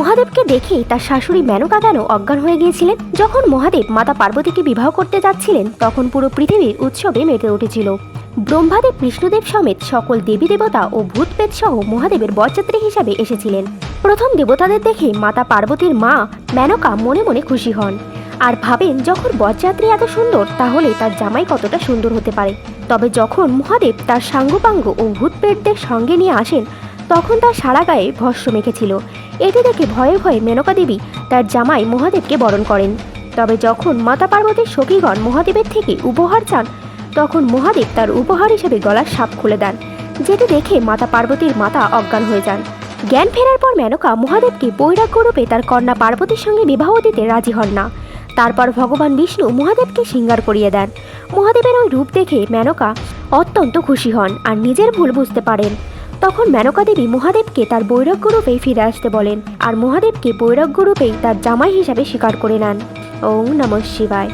মহাদেবকে দেখেই তার শাশুড়ি মেনকা কেন অজ্ঞান হয়ে গিয়েছিলেন। যখন মহাদেব মাতা পার্বতীকে বিবাহ করতে যাচ্ছিলেন, তখন পুরো পৃথিবীর উৎসবে মেতে উঠেছিল। ব্রহ্মাদেব, বিষ্ণুদেব সমেত সকল দেবী দেবতা ও ভূতপেত সহ মহাদেবের বরযাত্রী হিসাবে এসেছিলেন। প্রথম দেবতাদের দেখে মাতা পার্বতীর মা মেনকা মনে মনে খুশি হন আর ভাবেন, যখন বরযাত্রী এত সুন্দর, তাহলে তার জামাই কতটা সুন্দর হতে পারে। তবে যখন মহাদেব তার সাঙ্গপাঙ্গ ও ভূতপ্রেতদের সঙ্গে নিয়ে আসেন তখন তার সারা গায়ে ভস্য মেখেছিল। এটি দেখে ভয়ে ভয়ে মেনকা দেবী তার জামাই মহাদেবকে বরণ করেন। তবে যখন মাতা পার্বতীর সখীগণ মহাদেবের থেকে উপহার চান, তখন মহাদেব তার উপহার হিসেবে গলার সাপ খুলে দেন, যেটি দেখে মাতা পার্বতীর মাতা অজ্ঞান হয়ে যান। জ্ঞান ফেরার পর মেনকা মহাদেবকে বৈরাগ্য রূপে তার কন্যা পার্বতীর সঙ্গে বিবাহ দিতে রাজি হন না। তারপর ভগবান বিষ্ণু মহাদেবকে সিঙ্গার করিয়ে দেন। মহাদেবের ওই রূপ দেখে মেনকা অত্যন্ত খুশি হন আর নিজের ভুল বুঝতে পারেন। তখন মেনকা দেবী মহাদেবকে তার বৈরাগ্য রূপেই ফিরে আসতে বলেন আর মহাদেবকে বৈরাগ্য রূপেই তার জামাই হিসাবে স্বীকার করে নেন। ওং নমঃ শিবায়।